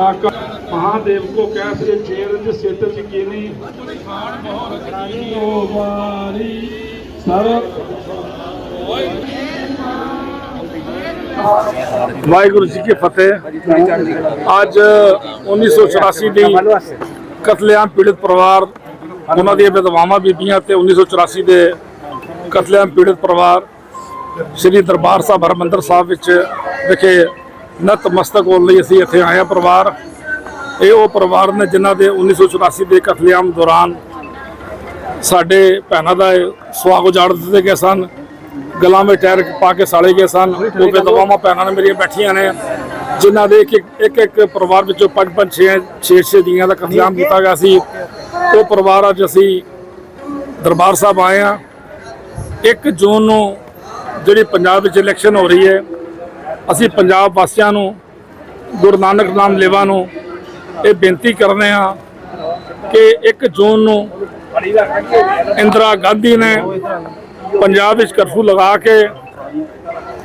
ਆਕਾ ਮਹਾਦੇਵ ਕੋ ਕਹਿ ਸੇ ਚੇਰ ਜ ਸਿੱਧ ਚ ਕੀਨੀ ਓ ਵਾਹਿਗੁਰੂ ਜੀ ਕੀ ਫਤਿਹ। ਅੱਜ 1984 ਦੀ ਕਤਲੇਆਮ ਪੀੜਤ ਪਰਿਵਾਰ, ਉਹਨਾਂ ਦੀਆਂ ਵਿਧਵਾਵਾਂ ਬੀਬੀਆਂ ਤੇ 1984 ਦੇ ਕਤਲੇਆਮ ਪੀੜਤ ਪਰਿਵਾਰ, ਸ੍ਰੀ ਦਰਬਾਰ ਸਾਹਿਬ ਹਰਮੰਦਰ ਸਾਹਿਬ ਵਿੱਚ ਵਿਖੇ ਨਤਮਸਤਕ ਹੋਣ ਲਈ ਅਸੀਂ ਇੱਥੇ ਆਏ ਹਾਂ ਪਰਿਵਾਰ। ਇਹ ਉਹ ਪਰਿਵਾਰ ਨੇ ਜਿਨ੍ਹਾਂ ਦੇ 1984 ਦੇ ਕਤਲੇਆਮ ਦੌਰਾਨ ਸਾਡੇ ਭੈਣਾਂ ਦਾ ਸੁਆਗ ਉਜਾੜ ਦਿੱਤੇ ਗਏ ਸਨ। ਗਲਾਂ ਵਿੱਚ ਟਾਇਰ ਪਾ ਕੇ ਸਾੜੇ ਗਏ ਸਨ। ਉਹ ਵਿਧਵਾਵਾਂ ਭੈਣਾਂ ਨੇ ਮੇਰੀਆਂ ਬੈਠੀਆਂ ਨੇ, ਜਿਨ੍ਹਾਂ ਦੇ ਇੱਕ ਇੱਕ- ਇੱਕ ਪਰਿਵਾਰ ਵਿੱਚੋਂ ਪੰਜ ਪੰਜ ਛੇ ਛੇ ਛੇ ਦੀਆਂ ਦਾ ਕਤਲੇਆਮ ਕੀਤਾ ਗਿਆ ਸੀ। ਉਹ ਪਰਿਵਾਰ ਅੱਜ ਅਸੀਂ ਦਰਬਾਰ ਸਾਹਿਬ ਆਏ ਹਾਂ। 1 ਜੂਨ ਨੂੰ ਜਿਹੜੀ ਪੰਜਾਬ ਵਿੱਚ ਇਲੈਕਸ਼ਨ ਹੋ ਰਹੀ ਹੈ ਅਸੀਂ ਪੰਜਾਬ ਵਾਸੀਆਂ ਨੂੰ, ਗੁਰੂ ਨਾਨਕ ਨਾਮ ਲੇਵਾ ਨੂੰ ਇਹ ਬੇਨਤੀ ਕਰਨੇ ਹਾਂ ਕਿ 1 ਜੂਨ ਨੂੰ ਇੰਦਰਾ ਗਾਂਧੀ ਨੇ ਪੰਜਾਬ ਵਿੱਚ ਕਰਫਿਊ ਲਗਾ ਕੇ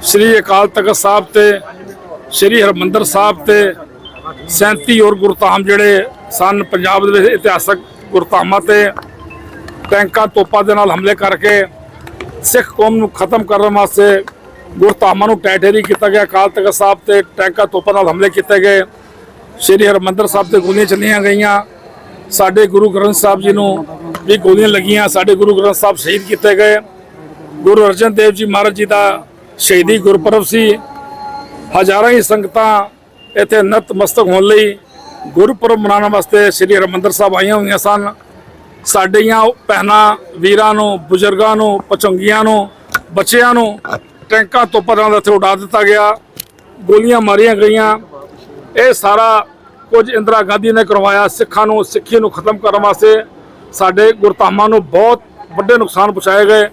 ਸ੍ਰੀ ਅਕਾਲ ਤਖਤ ਸਾਹਿਬ ਤੇ ਸ੍ਰੀ ਹਰਮੰਦਰ ਸਾਹਿਬ ਤੇ 37 ਹੋਰ ਗੁਰਧਾਮ ਜਿਹੜੇ ਸਨ, ਪੰਜਾਬ ਦੇ ਵਿੱਚ ਇਤਿਹਾਸਕ ਗੁਰਧਾਮਾਂ ਤੇ ਟੈਂਕਾਂ, ਤੋਪਾਂ ਦੇ ਨਾਲ ਹਮਲੇ ਕਰਕੇ ਸਿੱਖ ਕੌਮ ਨੂੰ ਖਤਮ ਕਰਨ ਵਾਸਤੇ ਗੁਰਧਾਮਾਂ ਨੂੰ ਟੈਟੇਰੀ ਕੀਤਾ ਗਿਆ। ਅਕਾਲ ਤਖਤ ਸਾਹਿਬ ਤੇ ਟੈਂਕਾ ਤੋਪਾਂ ਨਾਲ ਹਮਲੇ ਕੀਤੇ ਗਏ। ਸ੍ਰੀ ਹਰਮੰਦਰ ਸਾਹਿਬ ਤੇ ਗੋਲੀਆਂ ਚੱਲੀਆਂ ਗਈਆਂ। ਸਾਡੇ ਗੁਰੂ ਗ੍ਰੰਥ ਸਾਹਿਬ ਜੀ ਨੂੰ ਵੀ ਗੋਲੀਆਂ ਲੱਗੀਆਂ। ਸਾਡੇ ਗੁਰੂ ਗ੍ਰੰਥ ਸਾਹਿਬ ਸ਼ਹੀਦ ਕੀਤੇ ਗਏ। ਗੁਰੂ ਅਰਜਨ ਦੇਵ ਜੀ ਮਹਾਰਾਜ ਜੀ ਦਾ ਸ਼ਹੀਦੀ ਗੁਰਪੁਰਬ ਸੀ। ਹਜ਼ਾਰਾਂ ਹੀ ਸੰਗਤਾਂ ਇੱਥੇ ਨਤਮਸਤਕ ਹੋਣ ਲਈ ਗੁਰਪੁਰਬ ਮਨਾਉਣ ਵਾਸਤੇ ਸ੍ਰੀ ਹਰਿਮੰਦਰ ਸਾਹਿਬ ਆਈਆਂ ਹੋਈਆਂ ਸਨ। ਸਾਡੀਆਂ ਭੈਣਾਂ, ਵੀਰਾਂ ਨੂੰ, ਬਜ਼ੁਰਗਾਂ ਨੂੰ, ਪਚੰਗੀਆਂ ਨੂੰ, ਬੱਚਿਆਂ ਨੂੰ ਟੈਂਕਾਂ ਤੋਂ ਪਰਾਂ ਦਾ ਇੱਥੇ ਉਡਾ ਦਿੱਤਾ ਗਿਆ। ਗੋਲੀਆਂ ਮਾਰੀਆਂ ਗਈਆਂ। ਇਹ ਸਾਰਾ ਕੁਝ ਇੰਦਰਾ ਗਾਂਧੀ ਨੇ ਕਰਵਾਇਆ। ਸਿੱਖਾਂ ਨੂੰ, ਸਿੱਖੀ ਨੂੰ ਖਤਮ ਕਰਨ ਵਾਸਤੇ ਸਾਡੇ ਗੁਰਧਾਮਾਂ ਨੂੰ ਬਹੁਤ ਵੱਡੇ ਨੁਕਸਾਨ ਪਹੁੰਚਾਏ ਗਏ।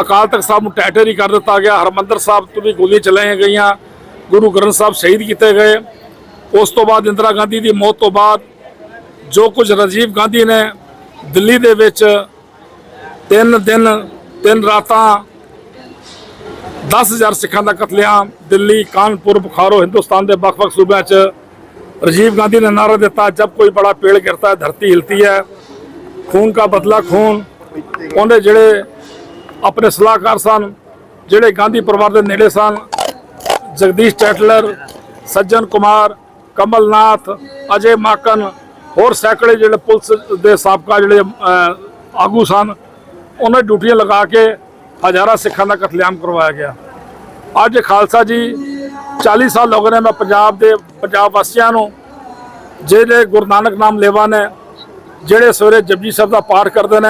ਅਕਾਲ ਤਖਤ ਸਾਹਿਬ ਨੂੰ ਟੈਟੇਰੀ ਕਰ ਦਿੱਤਾ ਗਿਆ। ਹਰਮੰਦਰ ਸਾਹਿਬ ਤੋਂ ਵੀ ਗੋਲੀਆਂ ਚਲਾਈਆਂ ਗਈਆਂ। ਗੁਰੂ ਗ੍ਰੰਥ ਸਾਹਿਬ ਸ਼ਹੀਦ ਕੀਤੇ ਗਏ। ਉਸ ਤੋਂ ਬਾਅਦ ਇੰਦਰਾ ਗਾਂਧੀ ਦੀ ਮੌਤ ਤੋਂ ਬਾਅਦ ਜੋ ਕੁਝ ਰਾਜੀਵ ਗਾਂਧੀ ਨੇ ਦਿੱਲੀ ਦੇ ਵਿੱਚ ਤਿੰਨ ਦਿਨ, ਤਿੰਨ ਰਾਤਾਂ 10000 ਸਿੱਖਾਂ ਦਾ ਕਤਲੇਆਮ, ਦਿੱਲੀ, ਕਾਨਪੁਰ, ਬੁਖਾਰੋ, ਹਿੰਦੁਸਤਾਨ ਦੇ ਵੱਖ-ਵੱਖ ਸੂਬਿਆਂ 'ਚ ਰਾਜੀਵ ਗਾਂਧੀ ਨੇ ਨਾਰਾ ਦਿੱਤਾ ਜਦ ਕੋਈ ਬੜਾ ਪੇੜ ਗਿਰਤਾ ਹੈ, ਧਰਤੀ ਹਿਲਤੀ ਹੈ। ਖੂਨ ਕਾ ਬਦਲਾ ਖੂਨ। ਉਹਦੇ ਜਿਹੜੇ ਆਪਣੇ ਸਲਾਹਕਾਰ ਸਨ, ਜਿਹੜੇ ਗਾਂਧੀ ਪਰਿਵਾਰ ਦੇ ਨੇੜੇ ਸਨ, ਜਗਦੀਸ਼ ਟੈਟਲਰ, ਸੱਜਣ ਕੁਮਾਰ, ਕਮਲਨਾਥ, ਅਜੇ ਮਾਕਨ, ਹੋਰ ਸੈਂਕੜੇ ਜਿਹੜੇ ਪੁਲਿਸ ਦੇ ਸਾਬਕਾ ਜਿਹੜੇ ਆਗੂ ਸਨ, ਉਹਨਾਂ ਡਿਊਟੀਆਂ ਲਗਾ ਕੇ ਹਜ਼ਾਰਾਂ ਸਿੱਖਾਂ ਦਾ ਕਤਲੇਆਮ ਕਰਵਾਇਆ ਗਿਆ। ਅੱਜ ਖਾਲਸਾ ਜੀ 40 ਸਾਲ ਹੋ ਗਏ ਨੇ ਮੈਂ ਪੰਜਾਬ ਦੇ ਪੰਜਾਬ ਵਾਸੀਆਂ ਨੂੰ ਜਿਹੜੇ ਗੁਰੂ ਨਾਨਕ ਨਾਮ ਲੇਵਾ ਨੇ ਜਿਹੜੇ ਸਵੇਰੇ ਜਪਜੀ ਸਾਹਿਬ ਦਾ ਪਾਠ ਕਰਦੇ ਨੇ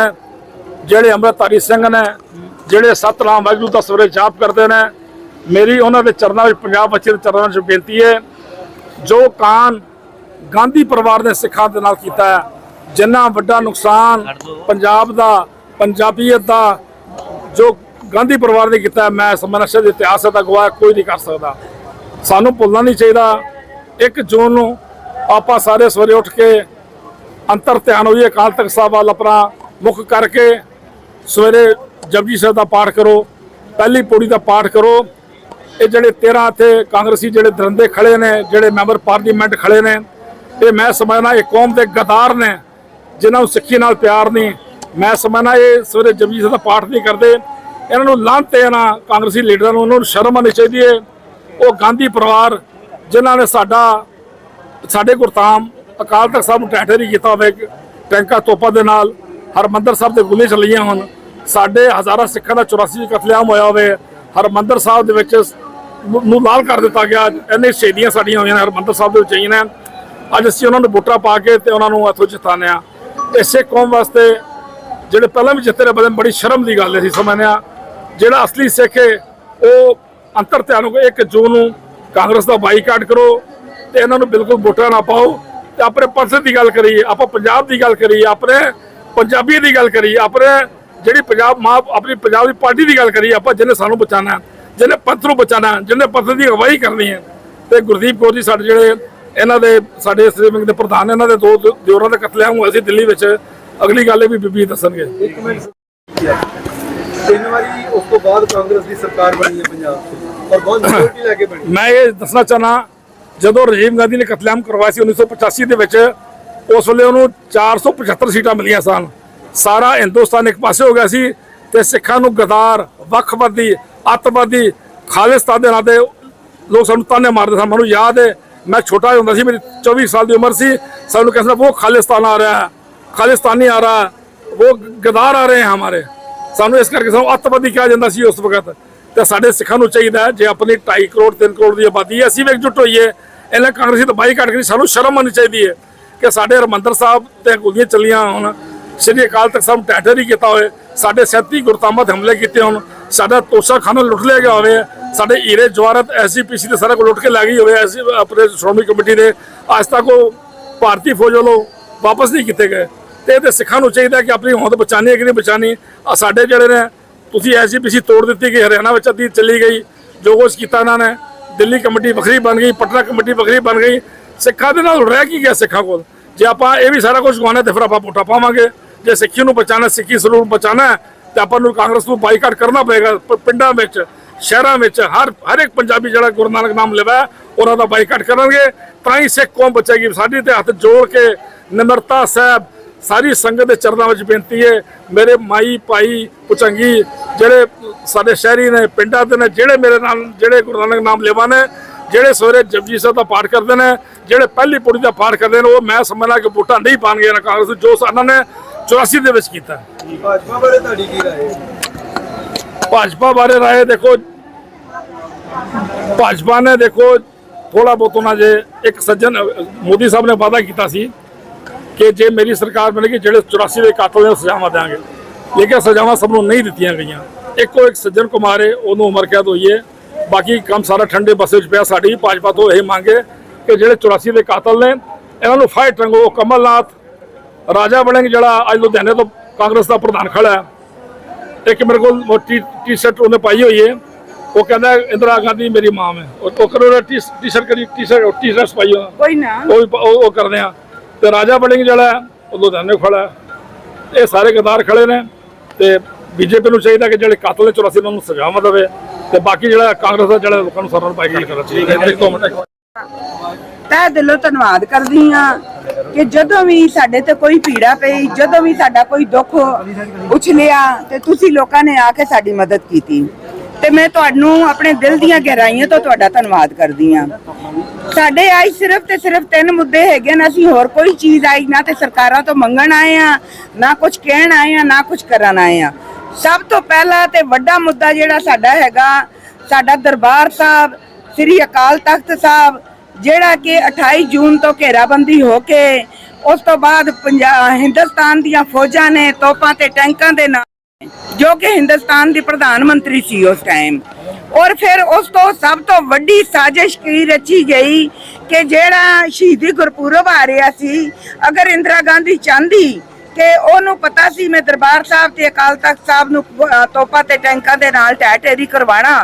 ਜਿਹੜੇ ਅੰਮ੍ਰਿਤਧਾਰੀ ਸਿੰਘ ਨੇ ਜਿਹੜੇ ਸਤਨਾਮ ਵਾਹਿਗੁਰੂ ਦਾ ਸਵੇਰੇ ਜਾਪ ਕਰਦੇ ਨੇ ਮੇਰੀ ਉਹਨਾਂ ਦੇ ਚਰਨਾਂ ਵਿੱਚ ਪੰਜਾਬ ਬੱਚੇ ਦੇ ਚਰਨਾਂ ਵਿੱਚ ਬੇਨਤੀ ਹੈ ਜੋ ਕਾਨ ਗਾਂਧੀ ਪਰਿਵਾਰ ਨੇ ਸਿੱਖਾਂ ਦੇ ਨਾਲ ਕੀਤਾ ਹੈ ਜਿੰਨਾ ਵੱਡਾ ਨੁਕਸਾਨ ਪੰਜਾਬ ਦਾ ਪੰਜਾਬੀਅਤ ਦਾ ਜੋ ਗਾਂਧੀ ਪਰਿਵਾਰ ਨੇ ਕੀਤਾ ਹੈ, ਮੈਂ ਸਮਨਸ਼ਾ ਦੇ ਇਤਿਹਾਸ ਦਾ ਗਵਾਹ ਕੋਈ ਨਹੀਂ ਕਰ ਸਕਦਾ। ਸਾਨੂੰ ਭੁੱਲਣਾ ਨਹੀਂ ਚਾਹੀਦਾ। 1 ਜੂਨ ਨੂੰ ਆਪਾਂ ਸਾਰੇ ਸਵੇਰੇ ਉੱਠ ਕੇ ਅੰਤਰ ਧਿਆਨ ਹੋਈਏ ਅਕਾਲ ਤਖਤ ਸਾਹਿਬ ਵੱਲ ਆਪਣਾ ਮੁੱਖ ਕਰਕੇ ਸਵੇਰੇ ਜਪਜੀ ਸਾਹਿਬ ਦਾ ਪਾਠ ਕਰੋ ਪਹਿਲੀ ਪੌੜੀ ਦਾ ਪਾਠ ਕਰੋ। ਇਹ ਜਿਹੜੇ 13 ਇੱਥੇ ਕਾਂਗਰਸੀ ਜਿਹੜੇ ਦਰੰਦੇ ਖੜੇ ਨੇ ਜਿਹੜੇ ਮੈਂਬਰ ਪਾਰਲੀਮੈਂਟ ਖੜੇ ਨੇ ਇਹ ਮੈਂ ਸਮਝਣਾ ਇਹ ਕੌਮ ਦੇ ਗਦਾਰ ਨੇ ਜਿਨ੍ਹਾਂ ਨੂੰ ਸਿੱਖੀ ਨਾਲ ਪਿਆਰ ਨਹੀਂ ਮੈਂ ਸਮਝਦਾ ਇਹ ਸਵੇਰੇ ਜਪਜੀ ਸਾਹਿਬ ਦਾ ਪਾਠ ਨਹੀਂ ਕਰਦੇ। ਇਹਨਾਂ ਨੂੰ ਲਾਂਤ ਹੈ ਨਾ ਕਾਂਗਰਸੀ ਲੀਡਰਾਂ ਨੂੰ, ਉਹਨਾਂ ਨੂੰ ਸ਼ਰਮ ਆਉਣੀ ਚਾਹੀਦੀ ਹੈ ਉਹ ਗਾਂਧੀ ਪਰਿਵਾਰ, ਜਿਨ੍ਹਾਂ ਨੇ ਸਾਡਾ, ਸਾਡੇ ਗੁਰਤਾਮ ਅਕਾਲ ਤਖਤ ਸਾਹਿਬ ਨੂੰ ਟੈਟੇਰੀ ਕੀਤਾ ਹੋਵੇ, ਟੈਂਕਾ ਤੋਪਾ ਦੇ ਨਾਲ, ਹਰਮੰਦਰ ਸਾਹਿਬ ਤੇ ਗੋਲੀਆਂ ਚੱਲੀਆਂ ਹੋਣ। ਸਾਡੇ ਹਜ਼ਾਰਾਂ ਸਿੱਖਾਂ ਦਾ 84 ਕਤਲੇਆਮ ਹੋਇਆ ਹੋਵੇ। ਹਰਮੰਦਰ ਸਾਹਿਬ ਦੇ ਵਿੱਚ ਨੂੰ ਲਾਲ ਕਰ ਦਿੱਤਾ ਗਿਆ। ਇੰਨੇ ਸ਼ਹੀਦੀਆਂ ਸਾਡੀਆਂ ਹੋਈਆਂ ਨੇ, ਹਰਮੰਦਰ ਸਾਹਿਬ ਦੇ ਵਿੱਚ ਆਈਆਂ ਨੇ। ਅੱਜ ਅਸੀਂ ਉਹਨਾਂ ਨੂੰ ਬੂਟਾ ਪਾ ਕੇ ਤੇ ਉਹਨਾਂ ਨੂੰ ਇੱਥੋਂ ਜਿਤਾਉਂਦੇ ਹਾਂ। ਇਸੇ ਕੌਮ ਵਾਸਤੇ ਜਿਹੜੇ ਪਹਿਲਾਂ ਵੀ ਜਿੱਤੇ ਰਹੇ, ਬੜੀ ਸ਼ਰਮ ਦੀ ਗੱਲ ਹੈ ਅਸੀਂ ਸਮਝਦੇ ਹਾਂ। ਜਿਹੜਾ ਅਸਲੀ ਸਿੱਖ ਹੈ, ਉਹ ਅੰਤਰ ਧਿਆਨ ਹੋ 1 ਜੂਨ ਨੂੰ ਕਾਂਗਰਸ ਦਾ ਬਾਈਕਾਟ ਕਰੋ ਤੇ ਇਹਨਾਂ ਨੂੰ ਬਿਲਕੁਲ ਵੋਟਾਂ ਨਾ ਪਾਓ। ਤੇ ਆਪਣੇ ਪੰਥ ਦੀ ਗੱਲ ਕਰੀਏ, ਆਪਾਂ ਪੰਜਾਬ ਦੀ ਗੱਲ ਕਰੀਏ, ਆਪਣੇ ਪੰਜਾਬੀ ਦੀ ਗੱਲ ਕਰੀਏ, ਆਪਣੇ ਜਿਹੜੀ ਪੰਜਾਬ ਮਾਂ, ਆਪਣੀ ਪੰਜਾਬ ਦੀ ਪਾਰਟੀ ਦੀ ਗੱਲ ਕਰੀਏ, ਆਪਾਂ ਜਿਹਨੇ ਸਾਨੂੰ ਬਚਾਣਾ ਜਿਹਨੇ ਪੰਥ ਨੂੰ ਬਚਾਣਾ ਜਿਹਨੇ ਪੰਥ ਦੀ ਅਗਵਾਈ ਕਰਨੀ ਹੈ। ਤੇ ਗੁਰਦੀਪ ਕੌਰ ਜੀ ਸਾਡੇ ਜਿਹੜੇ ਇਹਨਾਂ ਦੇ, ਸਾਡੇ ਸ੍ਰੀ ਦੇ ਪ੍ਰਧਾਨ ਇਹਨਾਂ ਦੇ ਦੋ ਦਿ- ਦਿਓਰਾਂ ਦਾ ਕਤਲੇਆਮ ਹੋਇਆ ਸੀ ਦਿੱਲੀ ਵਿੱਚ। ਅਗਲੀ ਗੱਲ ਇਹ ਵੀ ਬੀਬੀ ਦੱਸਣਗੇ। ਇੱਕ ਮਿੰਟ ਤਿੰਨ ਵਾਰੀ ਉਸ ਤੋਂ ਬਾਅਦ ਕਾਂਗਰਸ ਦੀ ਸਰਕਾਰ ਬਣੀ ਹੈ ਪੰਜਾਬ ਔਰ ਬਹੁਤ ਮੈਜੋਰਟੀ ਲੈ ਕੇ ਬਣੀ। ਮੈਂ ਇਹ ਦੱਸਣਾ ਚਾਹਨਾ ਜਦੋਂ ਰਾਜੀਵ ਗਾਂਧੀ ਨੇ ਕਤਲੇਆਮ ਕਰਵਾਇਆ ਸੀ 1985 ਦੇ ਵਿੱਚ ਉਸ ਵੇਲੇ ਉਹਨੂੰ 475 ਸੀਟਾਂ ਮਿਲੀਆਂ ਸਨ। ਸਾਰਾ ਹਿੰਦੁਸਤਾਨ ਇੱਕ ਪਾਸੇ ਹੋ ਗਿਆ ਸੀ ਤੇ ਸਿੱਖਾਂ ਨੂੰ ਗਦਾਰ ਵੱਖਵਾਦੀ ਅੱਤਵਾਦੀ ਖਾਲਿਸਤਾਨ ਦੇ ਨਾਂ ਤੇ ਲੋਕ ਸਾਨੂੰ ਤਾਨੇ ਮਾਰਦੇ ਸਨ। ਮੈਨੂੰ ਯਾਦ ਹੈ ਮੈਂ ਛੋਟਾ ਹੁੰਦਾ ਸੀ ਮੇਰੀ 24 ਸਾਲ ਦੀ ਉਮਰ ਸੀ ਸਾਨੂੰ ਕਹਿੰਦਾ ਉਹ ਖਾਲਿਸਤਾਨ ਆ ਰਿਹਾ। ਖਾਲਿਸਤਾਨੀ ਆ ਰਹਾ ਉਹ ਗਦਾਰ ਆ ਰਹੇ ਹੈ ਹਮਾਰੇ ਸਾਨੂੰ ਇਸ ਕਰਕੇ ਸਾਨੂੰ ਅੱਤਵਾਦੀ ਕਿਹਾ ਜਾਂਦਾ ਸੀ ਉਸ ਵਕਤ ਤੇ ਸਾਡੇ ਸਿੱਖਾਂ ਨੂੰ ਚਾਹੀਦਾ ਜੇ ਆਪਣੀ 2.5 ਕਰੋੜ 3 ਕਰੋੜ ਦੀ ਆਬਾਦੀ ਹੈ ਅਸੀਂ ਵੀ ਇਕਜੁੱਟ ਹੋਈਏ ਇਹਨਾਂ ਕਾਂਗਰਸੀ ਤਾਂ ਬਾਈਕਾਟ ਕਰੀ ਸਾਨੂੰ ਸ਼ਰਮ ਆਉਣੀ ਚਾਹੀਦੀ ਹੈ ਕਿ ਸਾਡੇ ਹਰਮੰਦਰ ਸਾਹਿਬ ਤੇ ਗੋਲੀਆਂ ਚੱਲੀਆਂ ਹੁਣ ਸ੍ਰੀ ਅਕਾਲ ਤਖਤ ਸਾਹਿਬ ਟੈਟਰ ਹੀ ਕੀਤਾ ਹੋਏ ਸਾਡੇ 37 ਗੁਰਤਾਮਤ ਹਮਲੇ ਕੀਤੇ ਹੋਣ ਸਾਡਾ ਤੋਸ਼ਾ ਖਾਨਾ ਲੁੱਟ ਲਿਆ ਗਿਆ ਹੋਵੇ ਸਾਡੇ ਹੀਰੇ ਜਵਾਰਤ ਐਸਜੀਪੀਸੀ ਦੇ ਸਾਰਾ ਕੁਝ ਲੁੱਟ ਕੇ ਲੈ ਗਈ ਹੋਵੇ ਐਸੀ ਆਪਣੇ ਸ਼੍ਰੋਮਣੀ ਕਮੇਟੀ ਦੇ ਅੱਜ ਤੱਕ ਉਹ ਭਾਰਤੀ ਫੌਜ ਵੱਲੋਂ ਵਾਪਸ ਨਹੀਂ ਕੀਤੇ ਗਏ ਤੇ ਇਹਦੇ ਸਿੱਖਾਂ ਨੂੰ ਚਾਹੀਦਾ ਕਿ ਆਪਣੀ ਹੋਂਦ ਬਚਾਣੀ ਹੈ ਕਿ ਨਹੀਂ ਬਚਾਣੀ ਆ ਸਾਡੇ ਜਿਹੜੇ ਨੇ ਤੁਸੀਂ ਐਸਜੀਪੀਸੀ ਤੋੜ ਦਿੱਤੀ ਕਿ ਹਰਿਆਣਾ ਵਿੱਚ ਅੱਧੀ ਚੱਲੀ ਗਈ ਜੋ ਕੁਛ ਕੀਤਾ ਇਹਨਾਂ ਨੇ ਦਿੱਲੀ ਕਮੇਟੀ ਵੱਖਰੀ ਬਣ ਗਈ ਪਟਨਾ ਕਮੇਟੀ ਵੱਖਰੀ ਬਣ ਗਈ। ਸਿੱਖਾਂ ਦੇ ਨਾਲ ਰਹਿ ਕੀ ਗਿਆ ਸਿੱਖਾਂ ਕੋਲ? ਜੇ ਆਪਾਂ ਇਹ ਵੀ ਸਾਰਾ ਕੁਝ ਗਵਾਉਣਾ ਤੇ ਫਿਰ ਆਪਾਂ ਵੋਟਾਂ ਪਾਵਾਂਗੇ। ਜੇ ਸਿੱਖੀ ਨੂੰ ਬਚਾਣਾ ਸਿੱਖੀ ਸਰੂਪ ਬਚਾਣਾ ਹੈ, ਤੇ ਆਪਾਂ ਨੂੰ ਕਾਂਗਰਸ ਨੂੰ ਬਾਈਕਾਟ ਕਰਨਾ ਪਏਗਾ। ਪਿੰਡਾਂ ਵਿੱਚ ਸ਼ਹਿਰਾਂ ਵਿੱਚ ਹਰ ਹਰ ਇੱਕ ਪੰਜਾਬੀ ਜਿਹੜਾ ਗੁਰੂ ਨਾਨਕ ਨਾਮ ਲੈਵਾ ਉਹਨਾਂ ਦਾ ਬਾਈਕਾਟ ਕਰਨਗੇ ਤਾਂ ਹੀ ਸਿੱਖ ਕੌਮ ਬਚੇਗੀ। ਸਾਡੀ ਤੇ ਹੱਥ ਜੋੜ ਕੇ ਨਿਮਰਤਾ ਸਾਹਿਬ ਸਾਰੀ ਸੰਗਤ ਦੇ ਚਰਨਾਂ ਵਿੱਚ ਬੇਨਤੀ ਹੈ ਮੇਰੇ ਮਾਈ ਭਾਈ ਪੁਚੰਗੀ ਜਿਹੜੇ ਸਾਡੇ ਸ਼ਹਿਰੀ ਨੇ ਪਿੰਡਾਂ ਦੇ ਨੇ ਜਿਹੜੇ ਮੇਰੇ ਨਾਲ ਜਿਹੜੇ ਗੁਰੂ ਨਾਨਕ ਨਾਮ ਲੈਵਾ ਨੇ ਜਿਹੜੇ ਸਵੇਰੇ ਜਪਜੀ ਸਾਹਿਬ ਦਾ ਪਾਠ ਕਰਦੇ ਨੇ ਜਿਹੜੇ ਪਹਿਲੀ ਪੌੜੀ ਦਾ ਪਾਠ ਕਰਦੇ ਨੇ ਉਹ ਮੈਂ ਸਮਝਦਾ ਕਿ ਵੋਟਾਂ ਨਹੀਂ ਪਾਣਗੇ ਨਾ ਕਾਂਗਰਸ ਜੋ ਉਹਨਾਂ ਨੇ 84 ਦੇ ਵਿੱਚ ਕੀਤਾ। ਭਾਜਪਾ ਬਾਰੇ ਤੁਹਾਡੀ ਕੀ ਰਾਏ ਭਾਜਪਾ ਬਾਰੇ ਰਾਏ ਦੇਖੋ ਭਾਜਪਾ ਨੇ ਦੇਖੋ ਥੋੜਾ ਬਹੁਤ ਉਹਨਾਂ ਜੇ ਇੱਕ ਸੱਜਣ ਮੋਦੀ ਸਾਹਿਬ ਨੇ ਵਾਅਦਾ ਕੀਤਾ ਸੀ ਕਿ ਜੇ ਮੇਰੀ ਸਰਕਾਰ ਬਣੇਗੀ ਜਿਹੜੇ 84 ਦੇ ਕਾਤਲ ਨੇ ਸਜ਼ਾਵਾਂ ਦੇਵਾਂਗੇ ਲੇਕਿਨ ਸਜ਼ਾਵਾਂ ਸਭ ਨੂੰ ਨਹੀਂ ਦਿੱਤੀਆਂ ਗਈਆਂ। ਇੱਕੋ ਇੱਕ ਸੱਜਣ ਕੁਮਾਰ ਹੈ ਉਹਨੂੰ ਉਮਰ ਕੈਦ ਹੋਈ ਹੈ ਬਾਕੀ ਕੰਮ ਸਾਰਾ ਠੰਡੇ ਬਸੇ ਵਿੱਚ ਪਿਆ ਸਾਡੀ ਭਾਜਪਾ ਤੋਂ ਇਹ ਮੰਗ ਕਿ ਜਿਹੜੇ 84 ਦੇ ਕਾਤਲ ਨੇ ਇਹਨਾਂ ਨੂੰ ਫਾਈਟ ਰੰਗੋ ਕਮਲਨਾਥ ਰਾਜਾ ਬਣੇਗੇ ਜਿਹੜਾ ਅੱਜ ਲੁਧਿਆਣੇ ਤੋਂ ਕਾਂਗਰਸ ਦਾ ਪ੍ਰਧਾਨ ਖੜਾ ਹੈ। ਇੱਕ ਮੇਰੇ ਕੋਲ ਟੀ ਸ਼ਰਟ ਉਹਨੇ ਪਾਈ ਹੋਈ ਹੈ ਉਹ ਕਹਿੰਦਾ ਇੰਦਰਾ ਗਾਂਧੀ ਮੇਰੀ ਮਾਂ ਹੈ ਉਹ ਕਰੋ ਟੀ ਸ਼ਰਟ ਕਰੀ ਟੀ ਸ਼ਰਟ ਟੀ ਸ਼ਰਟ ਪਾਈ ਹੋਈ ਕੋਈ ਨਾ। ਉਹ ਉਹ ਕਰਦੇ ਆ ਤੇ ਰਾਜਾ ਬੜਿੰਗ ਜਿਹੜਾ ਉਹ ਲੁਧਿਆਣੇ ਖੜਾ ਇਹ ਸਾਰੇ ਗਦਾਰ ਖੜੇ ਨੇ ਤੇ ਬੀਜੇਪੀ ਨੂੰ ਚਾਹੀਦਾ ਕਿ ਜਿਹੜੇ ਕਾਤਲ ਨੇ 84 ਨੂੰ ਸਜ਼ਾਵਾਂ ਦੇਵੇ ਤੇ ਬਾਕੀ ਜਿਹੜਾ ਕਾਂਗਰਸ ਦਾ ਜਿਹੜਾ ਲੋਕਾਂ ਨੂੰ ਸਰਵਨ ਬਾਈਕਾਟ ਕਰਨਾ ਚਾਹੀਦਾ ਇੱਕ ਦਿਲੋਂ ਧੰਨਵਾਦ ਕਰਦੀ ਹਾਂ ਕਿ ਜਦੋਂ ਵੀ ਸਾਡੇ ਤੇ ਕੋਈ ਪੀੜਾ ਪਈ, ਜਦੋਂ ਵੀ ਸਾਡਾ ਕੋਈ ਦੁੱਖ ਉਛਲਿਆ ਤੇ ਤੁਸੀਂ ਲੋਕਾਂ ਨੇ ਆ ਕੇ ਸਾਡੀ ਮਦਦ ਕੀਤੀ। ਤੇ ਮੈਂ ਤੁਹਾਨੂੰ ਆਪਣੇ ਦਿਲ ਦੀਆਂ ਗਹਿਰਾਈਆਂ ਤੋਂ ਤੁਹਾਡਾ ਧੰਨਵਾਦ ਕਰਦੀ ਹਾਂ। ਸਾਡੇ ਆਈ ਸਿਰਫ ਤੇ ਸਿਰਫ ਤਿੰਨ ਮੁੱਦੇ ਹੈਗੇ ਨੇ, ਅਸੀਂ ਹੋਰ ਕੋਈ ਚੀਜ਼ ਆਈ ਨਾ ਤੇ ਸਰਕਾਰਾਂ ਤੋਂ ਮੰਗਣ ਆਏ ਆ ਨਾ ਕੁਝ ਕਹਿਣ ਆਏ ਆ ਨਾ ਕੁਝ ਕਰਨ ਆਏ ਆ ਸਭ ਤੋਂ ਪਹਿਲਾ ਤੇ ਵੱਡਾ ਮੁੱਦਾ ਜਿਹੜਾ ਸਾਡਾ ਹੈਗਾ, ਸਾਡਾ ਦਰਬਾਰ ਸਾਹਿਬ, ਸ੍ਰੀ ਅਕਾਲ ਤਖਤ ਸਾਹਿਬ, ਜਿਹੜਾ ਕਿ 28 ਜੂਨ ਤੋਂ ਘੇਰਾਬੰਦੀ ਹੋ ਕੇ ਉਸ ਤੋਂ ਬਾਅਦ ਪੰਜਾ- ਹਿੰਦੁਸਤਾਨ ਦੀਆਂ ਫੌਜਾਂ ਨੇ ਤੋਪਾਂ ਤੇ ਟੈਂਕਾਂ ਦੇ ਨਾਲ ਜੋ ਕਿ ਹਿੰਦੁਸਤਾਨ ਦੀ ਪ੍ਰਧਾਨ ਮੰਤਰੀ ਸੀ ਉਸ ਟਾਈਮ ਔਰ ਫਿਰ ਉਸ ਤੋਂ ਸਭ ਤੋਂ ਵੱਡੀ ਸਾਜ਼ਿਸ਼ ਕੀ ਰਚੀ ਗਈ ਕਿ ਜਿਹੜਾ ਸ਼ਹੀਦੀ ਗੁਰਪੁਰਬ ਆ ਰਿਹਾ ਸੀ, ਅਗਰ ਇੰਦਰਾ ਗਾਂਧੀ ਚਾਹੁੰਦੀ ਕਿ ਉਹਨੂੰ ਪਤਾ ਸੀ ਮੈਂ ਦਰਬਾਰ ਸਾਹਿਬ ਤੇ ਅਕਾਲ ਤਖਤ ਸਾਹਿਬ ਨੂੰ ਤੋਪਾ ਤੇ ਟੈਂਕਾਂ ਦੇ ਨਾਲ ਢਹਿ ਢੇਰੀ ਕਰਵਾਣਾ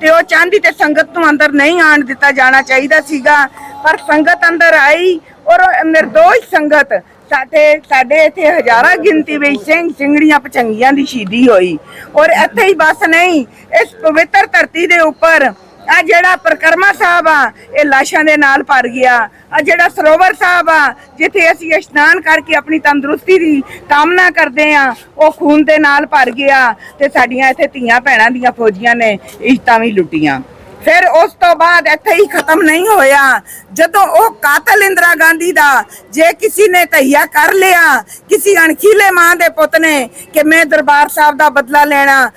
ਤੇ ਉਹ ਚਾਹੁੰਦੀ ਤੇ ਸੰਗਤ ਨੂੰ ਅੰਦਰ ਨਹੀਂ ਆਣ ਦਿੱਤਾ ਜਾਣਾ ਚਾਹੀਦਾ ਸੀਗਾ। ਪਰ ਸੰਗਤ ਅੰਦਰ ਆਈ ਔਰ ਨਿਰਦੋਸ਼ ਸੰਗਤ ਸਾਡੇ ਸਾਡੇ ਇੱਥੇ ਹਜ਼ਾਰਾਂ ਗਿਣਤੀ ਵਿੱਚ ਸਿੰਘ ਸਿੰਘੜੀਆਂ ਪਚੰਗੀਆਂ ਦੀ ਸ਼ਹੀਦੀ ਹੋਈ। ਔਰ ਇੱਥੇ ਹੀ ਬਸ ਨਹੀਂ, ਇਸ ਪਵਿੱਤਰ ਧਰਤੀ ਦੇ ਉੱਪਰ ਆ ਜਿਹੜਾ ਪ੍ਰਕਰਮਾ ਸਾਹਿਬ ਆ, ਇਹ ਲਾਸ਼ਾਂ ਦੇ ਨਾਲ ਭਰ ਗਿਆ। ਆ ਜਿਹੜਾ ਸਰੋਵਰ ਸਾਹਿਬ ਆ, ਜਿੱਥੇ ਅਸੀਂ ਇਸ਼ਨਾਨ ਕਰਕੇ ਆਪਣੀ ਤੰਦਰੁਸਤੀ ਦੀ ਕਾਮਨਾ ਕਰਦੇ ਆ, ਉਹ ਖੂਨ ਦੇ ਨਾਲ ਭਰ ਗਿਆ ਤੇ ਸਾਡੀਆਂ ਇੱਥੇ ਧੀਆਂ ਭੈਣਾਂ ਦੀਆਂ ਫੌਜੀਆਂ ਨੇ ਇੱਜ਼ਤਾਂ ਵੀ ਲੁੱਟੀਆਂ। ਫਿਰ ਉਸ ਤੋਂ ਬਾਅਦ ਇੱਥੇ ਹੀ ਖਤਮ ਨਹੀਂ ਹੋਇਆ। ਜਦੋਂ ਉਹ ਕਾਤਲ ਇੰਦਰਾ ਗਾਂਧੀ ਦਾ, ਜੇ ਕਿਸੇ ਨੇ ਤਹੀਆ ਕਰ ਲਿਆ, ਕਿਸੇ ਅਣਖੀਲੇ ਮਾਂ ਦੇ ਪੁੱਤ ਨੇ ਕਿ ਮੈਂ ਦਰਬਾਰ ਸਾਹਿਬ ਦਾ ਬਦਲਾ ਲੈਣਾ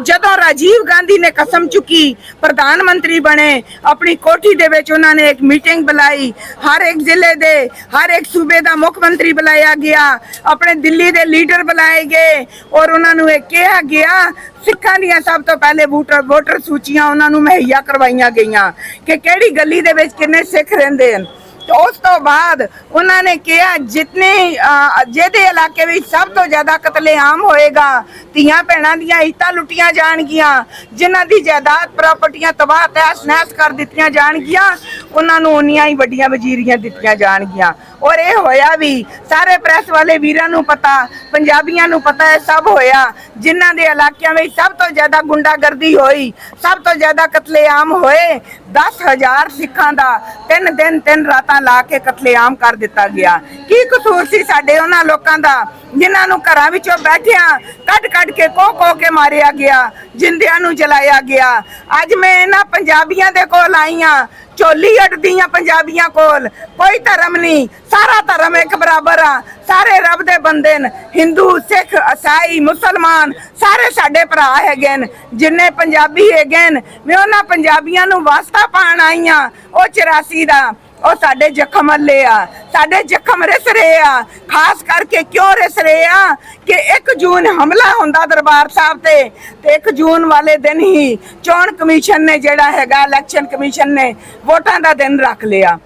ਜਦੋਂ ਰਾਜੀਵ ਗਾਂਧੀ ਨੇ ਕਸਮ ਚੁੱਕੀ, ਪ੍ਰਧਾਨ ਮੰਤਰੀ ਬਣੇ, ਆਪਣੀ ਕੋਠੀ ਦੇ ਵਿੱਚ ਉਹਨਾਂ ਨੇ ਇੱਕ ਮੀਟਿੰਗ ਬੁਲਾਈ, ਹਰ ਇੱਕ ਜ਼ਿਲ੍ਹੇ ਦੇ, ਹਰ ਇੱਕ ਸੂਬੇ ਦਾ ਮੁੱਖ ਮੰਤਰੀ ਬੁਲਾਇਆ ਗਿਆ, ਆਪਣੇ ਦਿੱਲੀ ਦੇ ਲੀਡਰ ਬੁਲਾਏ ਗਏ, ਔਰ ਉਹਨਾਂ ਨੂੰ ਇਹ ਕਿਹਾ ਗਿਆ ਸਿੱਖਾਂ ਦੀਆਂ ਸਭ ਤੋਂ ਪਹਿਲੇ ਵੋਟਰ ਵੋਟਰ ਸੂਚੀਆਂ ਉਹਨਾਂ ਨੂੰ ਮੁਹੱਈਆ ਕਰਵਾਈਆਂ ਗਈਆਂ ਕਿ ਕਿਹੜੀ ਗਲੀ ਦੇ ਵਿੱਚ ਕਿੰਨੇ ਸਿੱਖ ਰਹਿੰਦੇ ਹਨ। ਉਸ ਤੋਂ ਬਾਅਦ ਉਹਨਾਂ ਨੇ ਕਿਹਾ, ਜਿਤਨੇ ਜਿਹਦੇ ਇਲਾਕੇ ਵਿੱਚ ਸਭ ਤੋਂ ਜ਼ਿਆਦਾ ਕਤਲੇਆਮ ਹੋਏਗਾ, ਧੀਆਂ ਭੈਣਾਂ ਦੀਆਂ ਇੱਤਾਂ ਲੁੱਟੀਆਂ ਜਾਣਗੀਆਂ, ਜਿਨ੍ਹਾਂ ਦੀ ਜਾਇਦਾਦ ਪ੍ਰਾਪਰਟੀਆਂ ਤਬਾਹ ਤਹਿਸ ਨਹਿਸ ਕਰ ਦਿੱਤੀਆਂ ਜਾਣਗੀਆਂ, ਉਹਨਾਂ ਨੂੰ ਉਨੀਆਂ ਹੀ ਵੱਡੀਆਂ ਵਜ਼ੀਰੀਆਂ ਦਿੱਤੀਆਂ ਜਾਣਗੀਆਂ। ਔਰ ਇਹ ਹੋਇਆ ਵੀ ਸਾਰੇ ਪ੍ਰੈਸ ਵਾਲੇ ਵੀਰਾਂ ਨੂੰ ਪਤਾ, ਪੰਜਾਬੀਆਂ ਨੂੰ ਪਤਾ ਹੈ ਸਭ ਹੋਇਆ, ਜਿਨ੍ਹਾਂ ਦੇ ਇਲਾਕਿਆਂ ਵਿੱਚ ਸਭ ਤੋਂ ਜ਼ਿਆਦਾ ਗੁੰਡਾਗਰਦੀ ਹੋਈ, ਸਭ ਤੋਂ ਜ਼ਿਆਦਾ ਕਤਲੇਆਮ ਹੋਏ 10000 ਸਿੱਖਾਂ ਦਾ ਤਿੰਨ ਦਿਨ ਤਿੰਨ ਰਾਤਾਂ ਲਾ ਕੇ ਕਤਲੇਆਮ ਕਰ ਦਿੱਤਾ ਗਿਆ। ਕੀ ਕਸੂਰ ਸੀ ਸਾਡੇ ਉਹਨਾਂ ਲੋਕਾਂ ਦਾ, ਜਿਨ੍ਹਾਂ ਨੂੰ ਘਰਾਂ ਵਿੱਚੋਂ ਬੈਠਿਆਂ ਕੱਢ ਕੱਢ ਕੇ ਕੋ ਕੋ ਕੇ ਮਾਰਿਆ ਗਿਆ, ਜਿੰਦਿਆਂ ਨੂੰ ਜਲਾਇਆ ਗਿਆ। ਅੱਜ ਮੈਂ ਇਹਨਾਂ ਪੰਜਾਬੀਆਂ ਦੇ ਕੋਲ ਆਈ ਹਾਂ, ਝੋਲੀ ਅੜਦੀਆਂ ਪੰਜਾਬੀਆਂ ਕੋਲ, ਕੋਈ ਧਰਮ ਨਹੀਂ ਸਾਰਾ ਧਰਮ ਇੱਕ ਬਰਾਬਰ ਆ। ਸਾਰੇ ਰੱਬ ਦੇ ਬੰਦੇ ਨੇ, ਹਿੰਦੂ, ਸਿੱਖ ਇਸਾਈ ਮੁਸਲਮਾਨ, ਸਾਰੇ ਸਾਡੇ ਭਰਾ ਹੈਗੇ ਨੇ, ਜਿੰਨੇ ਪੰਜਾਬੀ ਹੈਗੇ ਨੇ, ਮੈਂ ਉਹਨਾਂ ਪੰਜਾਬੀਆਂ ਨੂੰ ਵਾਸਤਾ ਪਾਣ ਆਈਆਂ ਉਹ 84 ਦਾ, ਉਹ ਸਾਡੇ ਜ਼ਖਮ ਹੱਲੇ ਆ, ਸਾਡੇ ਜ਼ਖਮ ਰਿਸ ਰਹੇ ਆ, ਖਾਸ ਕਰਕੇ ਕਿਉਂ ਰਿਸ ਰਹੇ ਆ ਕਿ 1 ਜੂਨ ਹਮਲਾ ਹੁੰਦਾ ਦਰਬਾਰ ਸਾਹਿਬ ਤੇ ਤੇ 1 ਜੂਨ ਵਾਲੇ ਦਿਨ ਹੀ ਚੋਣ ਕਮਿਸ਼ਨ ਨੇ ਜਿਹੜਾ ਹੈਗਾ, ਇਲੈਕਸ਼ਨ ਕਮਿਸ਼ਨ ਨੇ, ਵੋਟਾਂ ਦਾ ਦਿਨ ਰੱਖ ਲਿਆ।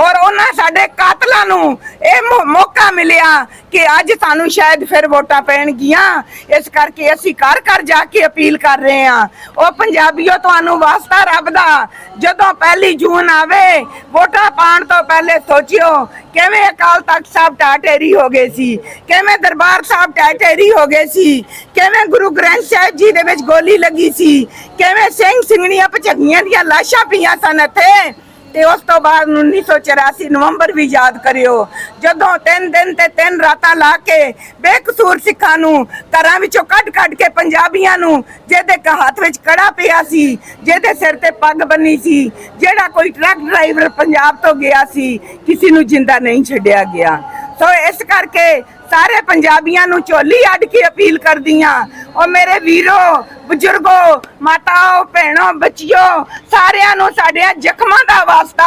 ਔਰ ਉਹਨਾਂ ਸਾਡੇ ਕਾਤਲਾਂ ਨੂੰ ਇਹ ਮੌਕਾ ਮਿਲਿਆ ਕਿ ਅੱਜ ਸਾਨੂੰ ਸ਼ਾਇਦ ਫਿਰ ਵੋਟਾਂ ਪੈਣਗੀਆਂ। ਇਸ ਕਰਕੇ ਅਸੀਂ ਘਰ ਘਰ ਜਾ ਕੇ ਅਪੀਲ ਕਰ ਰਹੇ ਹਾਂ। ਉਹ ਪੰਜਾਬੀਓ, ਤੁਹਾਨੂੰ ਵਾਸਤਾ ਰੱਬ ਦਾ। ਜਦੋਂ ਪਹਿਲੀ ਜੂਨ ਆਵੇ, ਵੋਟਾਂ ਪਾਉਣ ਤੋਂ ਪਹਿਲੇ ਸੋਚਿਓ, ਕਿਵੇਂ ਅਕਾਲ ਤਖਤ ਸਾਹਿਬ ਟਾਟੇਰੀ ਹੋ ਗਏ ਸੀ? ਕਿਵੇਂ ਦਰਬਾਰ ਸਾਹਿਬ ਟਾਟੇਰੀ ਹੋ ਗਏ ਸੀ? ਕਿਵੇਂ ਗੁਰੂ ਗ੍ਰੰਥ ਸਾਹਿਬ ਜੀ ਦੇ ਵਿੱਚ ਗੋਲੀ ਲੱਗੀ ਸੀ? ਕਿਵੇਂ ਸਿੰਘ ਸਿੰਘਣੀਆਂ ਭਜਗੀਆਂ ਦੀਆਂ ਲਾਸ਼ਾਂ ਪਈਆਂ ਸਨ ਇੱਥੇ? ਤੇ ਉਸ ਤੋਂ ਬਾਅਦ 1984 ਨਵੰਬਰ ਵੀ ਯਾਦ ਕਰਿਓ। ਜਦੋਂ ਤਿੰਨ ਦਿਨ ਤੇ ਤਿੰਨ ਰਾਤਾਂ ਲਾ ਕੇ ਬੇਕਸੂਰ ਸਿੱਖਾਂ ਨੂੰ ਘਰਾਂ ਵਿੱਚੋਂ ਕੱਢ ਕੱਢ ਕੇ ਪੰਜਾਬੀਆਂ ਨੂੰ, ਜਿਹਦੇ ਹੱਥ ਵਿੱਚ ਕੜਾ ਪਿਆ ਸੀ, ਜਿਹਦੇ ਸਿਰ ਤੇ ਪੱਗ ਬੰਨੀ ਸੀ, ਜਿਹੜਾ ਕੋਈ ਟਰੱਕ ਡਰਾਈਵਰ ਪੰਜਾਬ ਤੋਂ ਗਿਆ ਸੀ, ਕਿਸੇ ਨੂੰ ਜਿੰਦਾ ਨਹੀਂ ਛੱਡਿਆ ਗਿਆ। ਸੋ ਇਸ ਕਰਕੇ ਸਾਰੇ ਪੰਜਾਬੀਆਂ ਨੂੰ ਝੋਲੀ ਅੱਡ ਕੇ ਅਪੀਲ ਕਰਦੀਆਂ ਉਹ ਮੇਰੇ ਵੀਰੋ, ਬਜ਼ੁਰਗੋ, ਮਾਤਾਓ, ਭੈਣੋ, ਬੱਚਿਓ, ਸਾਰਿਆਂ ਨੂੰ ਸਾਡਿਆਂ ਜ਼ਖਮਾਂ ਦਾ ਵਾਸਤਾ,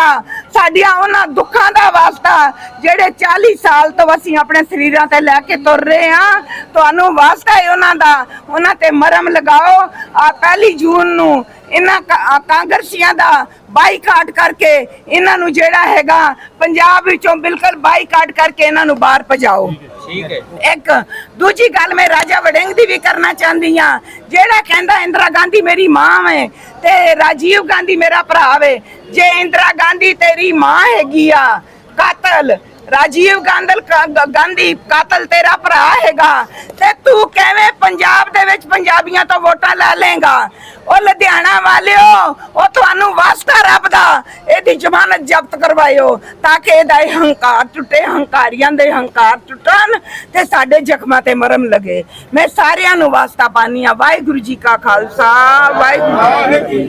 ਸਾਡੀਆਂ ਉਹਨਾਂ ਦੁੱਖਾਂ ਦਾ ਵਾਸਤਾ, ਜਿਹੜੇ 40 ਸਾਲ ਤੋਂ ਅਸੀਂ ਆਪਣੇ ਸਰੀਰਾਂ ਤੇ ਲੈ ਕੇ ਤੁਰ ਰਹੇ ਹਾਂ, ਤੁਹਾਨੂੰ ਵਾਸਤਾ ਹੈ ਉਹਨਾਂ ਦਾ। ਉਹਨਾਂ ਤੇ ਮਰਮ ਲਗਾਓ। ਆ ਪਹਿਲੀ ਜੂਨ ਨੂੰ ਇਹਨਾਂ ਕਾਂਗਰਸੀਆਂ ਦਾ ਬਾਈਕਾਟ ਕਰਕੇ ਇਹਨਾਂ ਨੂੰ ਜਿਹੜਾ ਹੈਗਾ ਪੰਜਾਬ ਵਿੱਚੋਂ ਬਿਲਕੁਲ ਬਾਈਕਾਟ ਕਰਕੇ ਇਹਨਾਂ ਨੂੰ ਬਾਹਰ ਭਜਾਓ। ਠੀਕ ਹੈ ਇੱਕ ਦੂਜੀ ਗੱਲ ਮੈਂ ਰਾਜਾ ਵੜਿੰਗ ਦੀ ਵੀ ਕਰਨਾ ਚਾਹੁੰਦੀ ਆ ਜਿਹੜਾ ਕਹਿੰਦਾ ਇੰਦਰਾ ਗਾਂਧੀ ਮੇਰੀ ਮਾਂ ਹੈ ਤੇ ਰਾਜੀਵ ਗਾਂਧੀ ਮੇਰਾ ਭਰਾ ਵੇ ਜੇ ਇੰਦਰਾ ਗਾਂਧੀ ਤੇਰੀ ਮਾਂ ਹੈਗੀ ਆ ਕਾਤਲ ਰਾਜੀਵ ਗਾਂਧਲ ਗਾਂਧੀ, ਕਾਤਲ ਤੇਰਾ ਭਰਾ ਹੈਗਾ। ਤੇ ਤੂੰ ਕਿਵੇਂ ਪੰਜਾਬ ਦੇ ਵਿੱਚ ਪੰਜਾਬੀਆਂ ਤੋਂ ਵੋਟਾਂ ਲੈ ਲੇਗਾ ਉਹ ਲੁਧਿਆਣਾ ਵਾਲਿਓ, ਉਹ ਤੁਹਾਨੂੰ ਵਾਸਤਾ ਰੱਬ ਦਾ। ਇਹਦੀ ਜ਼ਮਾਨਤ ਜ਼ਬਤ ਕਰਵਾਇਓ ਤਾਂ ਕਿ ਇਹਦਾ ਇਹ ਹੰਕਾਰ ਟੁੱਟੇ, ਹੰਕਾਰੀਆਂ ਦੇ ਹੰਕਾਰ ਟੁੱਟਣ ਤੇ ਸਾਡੇ ਜ਼ਖਮਾਂ ਤੇ ਮਰਮ ਲਗੇ। ਮੈਂ ਸਾਰਿਆਂ ਨੂੰ ਵਾਸਤਾ ਪਾਨੀ ਆ। ਵਾਹਿਗੁਰੂ ਜੀ ਕਾ ਖਾਲਸਾ, ਵਾਹਿਗੁਰੂ ਜੀ